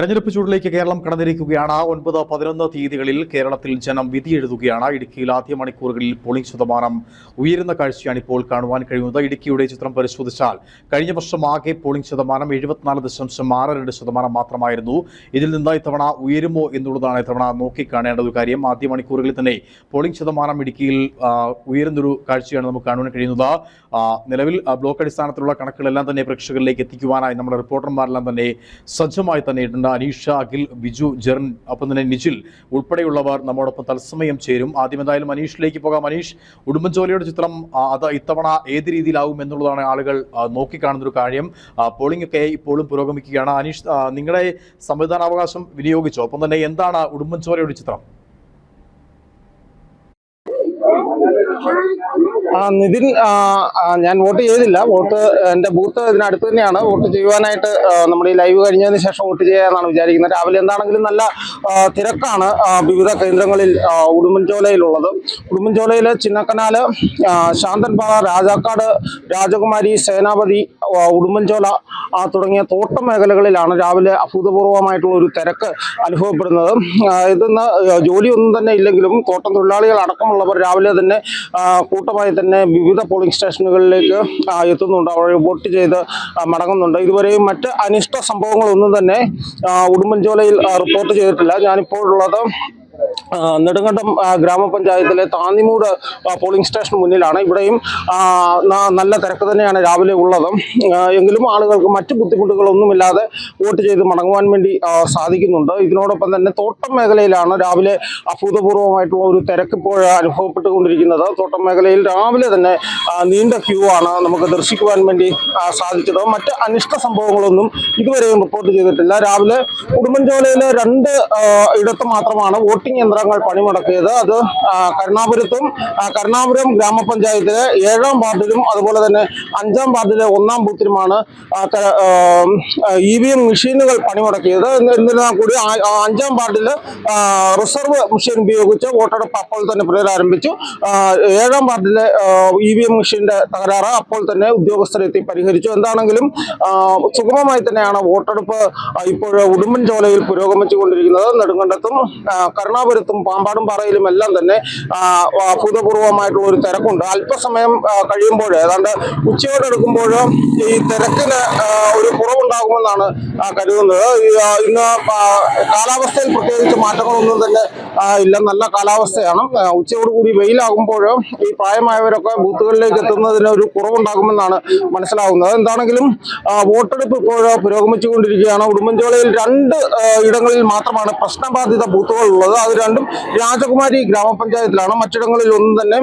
തെരഞ്ഞെടുപ്പ് ചൂടിലേക്ക് കേരളം കടന്നിരിക്കുകയാണ്. ഒൻപത് പതിനൊന്ന് തീയതികളിൽ കേരളത്തിൽ ജനം വിധി എഴുതുകയാണ് ഇടുക്കിയിൽ ആദ്യ മണിക്കൂറുകളിൽ പോളിംഗ് ശതമാനം ഉയരുന്ന കാഴ്ചയാണ് ഇപ്പോൾ കാണുവാൻ കഴിയുന്നത്. ഇടുക്കിയുടെ ചിത്രം പരിശോധിച്ചാൽ കഴിഞ്ഞ വർഷം ആകെ പോളിംഗ് ശതമാനം എഴുപത്തിനാല് ദശാംശം ആറ് രണ്ട് ശതമാനം മാത്രമായിരുന്നു. ഇതിൽ നിന്ന് ഇത്തവണ ഉയരുമോ എന്നുള്ളതാണ് ഇത്തവണ നോക്കിക്കാണേണ്ട ഒരു കാര്യം. ആദ്യ മണിക്കൂറുകളിൽ തന്നെ പോളിംഗ് ശതമാനം ഇടുക്കിയിൽ ഉയരുന്നൊരു കാഴ്ചയാണ് നമുക്ക് കാണുവാൻ കഴിയുന്നത്. നിലവിൽ ബ്ലോക്ക് അടിസ്ഥാനത്തിലുള്ള കണക്കുകളെല്ലാം തന്നെ പ്രേക്ഷകരിലേക്ക് എത്തിക്കുവാനായി നമ്മുടെ റിപ്പോർട്ടർമാരെല്ലാം തന്നെ സജ്ജമായി തന്നെ ഇട്ടുണ്ട്. അനീഷ അഖിൽ ബിജു ജെറിൻ ഒപ്പം തന്നെ നിജിൽ ഉൾപ്പെടെയുള്ളവർ നമ്മോടൊപ്പം തത്സമയം ചേരും. ആദ്യം എന്തായാലും അനീഷിലേക്ക് പോകാം. അനീഷ് ഉടുമ്പൻചോലയുടെ ചിത്രം അത് ഇത്തവണ ഏത് രീതിയിലാവും എന്നുള്ളതാണ് ആളുകൾ ആ, നോക്കിക്കാണുന്ന ഒരു കാര്യം പോളിംഗ് ഒക്കെ ഇപ്പോഴും പുരോഗമിക്കുകയാണ്. അനീഷ് നിങ്ങളെ നിങ്ങളുടെ സംവിധാനാവകാശം വിനിയോഗിച്ചോ? ഒപ്പം തന്നെ എന്താണ് ഉടുമ്പൻചോലയുടെ ചിത്രം? നിതിൻ ഞാൻ വോട്ട് ചെയ്തില്ല. വോട്ട് എന്റെ ബൂത്ത് ഇതിനടുത്ത് തന്നെയാണ്. വോട്ട് ചെയ്യുവാനായിട്ട് നമ്മൾ ഈ ലൈവ് കഴിഞ്ഞതിന് ശേഷം വോട്ട് ചെയ്യാമെന്നാണ് വിചാരിക്കുന്നത്. രാവിലെ എന്താണെങ്കിലും നല്ല തിരക്കാണ് വിവിധ കേന്ദ്രങ്ങളിൽ ഉടുമ്പൻചോലയിലുള്ളത്. ഉടുമ്പൻചോലയിൽ ചിന്നക്കനാല് ശാന്തൻപാറ രാജാക്കാട് രാജകുമാരി സേനാപതി ഉടുമ്പൻചോല തുടങ്ങിയ തോട്ടം മേഖലകളിലാണ് രാവിലെ അഭൂതപൂർവമായിട്ടുള്ള ഒരു തിരക്ക് അനുഭവപ്പെടുന്നത്. ഇതിന്ന് ജോലിയൊന്നും തന്നെ ഇല്ലെങ്കിലും തോട്ടം തൊഴിലാളികൾ അടക്കമുള്ളവർ രാവിലെ തന്നെ കൂട്ടമായി തന്നെ വിവിധ പോളിംഗ് സ്റ്റേഷനുകളിലേക്ക് എത്തുന്നുണ്ട്. അവർ വോട്ട് ചെയ്ത് മടങ്ങുന്നുണ്ട്. ഇതുവരെയും മറ്റ് അനിഷ്ട സംഭവങ്ങളൊന്നും തന്നെ ഉടുമ്പൻചോലയിൽ റിപ്പോർട്ട് ചെയ്തിട്ടില്ല. ആ, നെടുങ്കണ്ടം ഗ്രാമപഞ്ചായത്തിലെ താന്നിമൂട് പോളിംഗ് സ്റ്റേഷന് മുന്നിലാണ്. ഇവിടെയും നല്ല തിരക്ക് തന്നെയാണ് രാവിലെ ഉള്ളത്. എങ്കിലും ആളുകൾക്ക് മറ്റ് ബുദ്ധിമുട്ടുകളൊന്നുമില്ലാതെ വോട്ട് ചെയ്ത് മടങ്ങുവാൻ വേണ്ടി സാധിക്കുന്നുണ്ട്. ഇതിനോടൊപ്പം തന്നെ തോട്ടം മേഖലയിലാണ് രാവിലെ അഭൂതപൂർവമായിട്ടുള്ള ഒരു തിരക്ക് ഇപ്പോൾ അനുഭവപ്പെട്ടുകൊണ്ടിരിക്കുന്നത്. തോട്ടം മേഖലയിൽ രാവിലെ തന്നെ നീണ്ട ക്യൂ ആണ് നമുക്ക് ദർശിക്കുവാൻ വേണ്ടി സാധിച്ചത്. മറ്റ് അനിഷ്ട സംഭവങ്ങളൊന്നും ഇതുവരെയും റിപ്പോർട്ട് ചെയ്തിട്ടില്ല. രാവിലെ ഉടുമ്പൻചോലയിലെ രണ്ട് ഇടത്ത് മാത്രമാണ് വോട്ടിംഗ് യന്ത്രങ്ങൾ പണിമുടക്കിയത്. അത് കരുണാപുരത്തും കരുണാപുരം ഗ്രാമപഞ്ചായത്തിലെ ഏഴാം വാർഡിലും അതുപോലെ തന്നെ അഞ്ചാം വാർഡിലെ ഒന്നാം ബൂത്തിലുമാണ് ഇ വി എം മെഷീനുകൾ പണിമുടക്കിയത്. എന്ന് എന്നിരുന്നാൽ കൂടി അഞ്ചാം വാർഡിൽ റിസർവ് മെഷീൻ ഉപയോഗിച്ച് വോട്ടെടുപ്പ് അപ്പോൾ തന്നെ പുനരാരംഭിച്ചു. ഏഴാം വാർഡിലെ ഇ വി എം മെഷീന്റെ തകരാറ് അപ്പോൾ തന്നെ ഉദ്യോഗസ്ഥരെത്തി പരിഹരിച്ചു. എന്താണെങ്കിലും സുഗമമായി തന്നെയാണ് വോട്ടെടുപ്പ് ഇപ്പോൾ ഉടുമ്പൻചോലയിൽ പുരോഗമിച്ചുകൊണ്ടിരിക്കുന്നത്. നെടുങ്കണ്ടത്തും ആ, കരുണാപുരത്തും പാമ്പാടും പാറയിലും എല്ലാം തന്നെ അഭൂതപൂർവമായിട്ടുള്ള ഒരു തിരക്കുണ്ട്. അല്പസമയം കഴിയുമ്പോൾ ഏതാണ്ട് ഉച്ചയോടെടുക്കുമ്പോൾ ഈ തിരക്കിന് ഒരു കുറവുണ്ടാകുമെന്നാണ് കരുതുന്നത്. ഇന്ന് കാലാവസ്ഥയിൽ പ്രത്യേകിച്ച് മാറ്റങ്ങളൊന്നും തന്നെ ഇല്ല. നല്ല കാലാവസ്ഥയാണ്. ഉച്ചയോട് ഉച്ചയോടുകൂടി വെയിലാകുമ്പോൾ ഈ പ്രായമായവരൊക്കെ ബൂത്തുകളിലേക്ക് എത്തുന്നതിന് ഒരു കുറവുണ്ടാകുമെന്നാണ് മനസ്സിലാകുന്നത് എന്താണെങ്കിലും വോട്ടെടുപ്പ് ഇപ്പോൾ പുരോഗമിച്ചുകൊണ്ടിരിക്കുകയാണ്. ഉടുമ്പൻചോളയിൽ രണ്ട് ഇടങ്ങളിൽ മാത്രമാണ് പ്രശ്നബാധിത ബൂത്തുകൾ ഉള്ളത്. അത് രണ്ടും രാജകുമാരി ഗ്രാമപഞ്ചായത്തിലാണ്. മറ്റിടങ്ങളിൽ ഒന്നും തന്നെ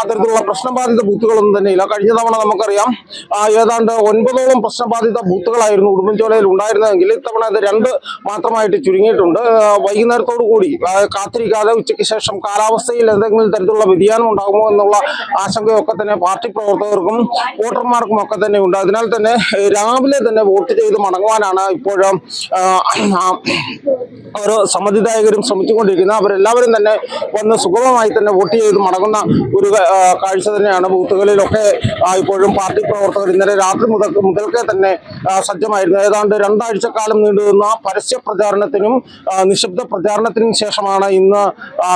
അത്തരത്തിലുള്ള പ്രശ്നബാധിത ബൂത്തുകളൊന്നും തന്നെ ഇല്ല. കഴിഞ്ഞ തവണ നമുക്കറിയാം ഏതാണ്ട് ഒൻപതോളം പ്രശ്നബാധിത ബൂത്തുകളായിരുന്നു ഉടുമ്പൻചോലയിൽ ഉണ്ടായിരുന്നതെങ്കിൽ ഇത്തവണ അത് രണ്ട് മാത്രമായിട്ട് ചുരുങ്ങിയിട്ടുണ്ട്. വൈകുന്നേരത്തോടു കൂടി കാത്തിരിക്കാതെ ഉച്ചയ്ക്ക് ശേഷം കാലാവസ്ഥയിൽ എന്തെങ്കിലും തരത്തിലുള്ള വ്യതിയാനം ഉണ്ടാകുമോ എന്നുള്ള ആശങ്കയൊക്കെ തന്നെ പാർട്ടി പ്രവർത്തകർക്കും വോട്ടർമാർക്കും ഒക്കെ തന്നെ ഉണ്ട്. അതിനാൽ തന്നെ രാവിലെ തന്നെ വോട്ട് ചെയ്ത് മടങ്ങുവാനാണ് ഇപ്പോഴും ഓരോ സമ്മതിദായകരും ശ്രമിച്ചുകൊണ്ടിരിക്കുന്നത് അവരെല്ലാവരും തന്നെ വന്ന് സുഗമമായി തന്നെ വോട്ട് ചെയ്ത് മടങ്ങുന്ന ഒരു കാഴ്ച തന്നെയാണ് ബൂത്തുകളിലൊക്കെ ഇപ്പോഴും പാർട്ടി പ്രവർത്തകർ ഇന്നലെ രാത്രി മുതൽ മുതൽക്കേ തന്നെ സജ്ജമായിരുന്നു. ഏതാണ്ട് രണ്ടാഴ്ച കാലം പരസ്യ പ്രചാരണത്തിനും നിശബ്ദ പ്രചാരണത്തിനും ശേഷമാണ് ഇന്ന്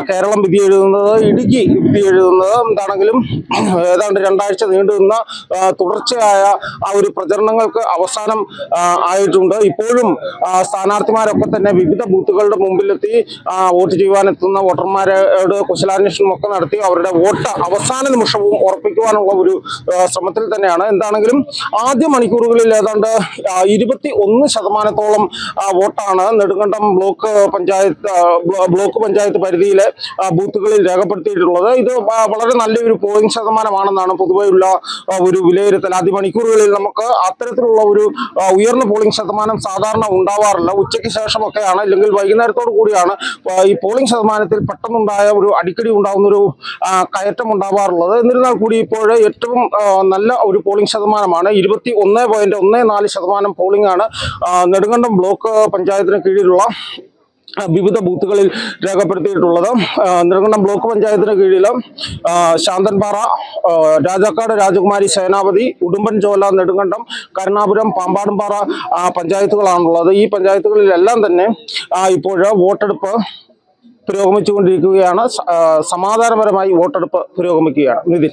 കേരളം വിധി എഴുതുന്നത് ഇടുക്കി വിധി എഴുതുന്നത്. എന്താണെങ്കിലും ഏതാണ്ട് രണ്ടാഴ്ച നീണ്ടുനിന്ന ആ, തുടർച്ചയായ ആ ഒരു പ്രചരണങ്ങൾക്ക് അവസാനം ആയിട്ടുണ്ട്. ഇപ്പോഴും സ്ഥാനാർത്ഥിമാരൊക്കെ തന്നെ വിവിധ ബൂത്തുകളുടെ മുമ്പിലെത്തി വോട്ട് വോട്ട് ചെയ്യുവാനെത്തുന്ന വോട്ടർമാരോട് കുശലാന്വേഷണം ഒക്കെ നടത്തി അവരുടെ വോട്ട് അവസാന നിമിഷവും ഉറപ്പിക്കുവാനുള്ള ഒരു ശ്രമത്തിൽ തന്നെയാണ്. എന്താണെങ്കിലും ആദ്യ മണിക്കൂറുകളിൽ ഏതാണ്ട് ഇരുപത്തി ഒന്ന് ശതമാനത്തോളം വോട്ടാണ് നെടുങ്കണ്ടം ബ്ലോക്ക് പഞ്ചായത്ത് ബ്ലോക്ക് പഞ്ചായത്ത് പരിധിയിലെ ബൂത്തുകളിൽ രേഖപ്പെടുത്തിയിട്ടുള്ളത്. ഇത് വളരെ നല്ലൊരു പോയിന്റ് ശതമാനമാണെന്നാണ് പൊതുവെയുള്ള ഒരു വിലയിരുത്തൽ. ആദ്യ മണിക്കൂറുകളിൽ നമുക്ക് അത്തരത്തിലുള്ള ഒരു ഉയർന്ന പോളിംഗ് ശതമാനം സാധാരണ ഉണ്ടാവാറില്ല. ഉച്ചയ്ക്ക് ശേഷമൊക്കെയാണ് അല്ലെങ്കിൽ വൈകുന്നേരത്തോടു കൂടിയാണ് ഈ പോളിംഗ് ശതമാനത്തിൽ പെട്ടെന്നുണ്ടായ ഒരു അടിക്കടി ഉണ്ടാകുന്ന ഒരു കയറ്റം ഉണ്ടാവാറുള്ളത്. എന്നിരുന്നാൽ കൂടി ഇപ്പോൾ ഏറ്റവും നല്ല ഒരു പോളിംഗ് ശതമാനമാണ്. ഇരുപത്തി ഒന്ന് പോയിന്റ് ഒന്ന് നാല് ശതമാനം പോളിംഗ് ആണ് നെടുങ്കണ്ടം ബ്ലോക്ക് പഞ്ചായത്തിന് കീഴിലുള്ള വിവിധ ബൂത്തുകളിൽ രേഖപ്പെടുത്തിയിട്ടുള്ളത്. നെടുങ്കണ്ടം ബ്ലോക്ക് പഞ്ചായത്തിന് കീഴിൽ ശാന്തൻപാറ രാജാക്കാട് രാജകുമാരി സേനാപതി ഉടുമ്പൻചോല നെടുങ്കണ്ടം കരുണാപുരം പാമ്പാടുംപാറ പഞ്ചായത്തുകളാണുള്ളത്. ഈ പഞ്ചായത്തുകളിലെല്ലാം തന്നെ ആ, ഇപ്പോൾ വോട്ടെടുപ്പ് പുരോഗമിച്ചുകൊണ്ടിരിക്കുകയാണ്. സമാധാനപരമായി വോട്ടെടുപ്പ് പുരോഗമിക്കുകയാണ്. നിതിൻ.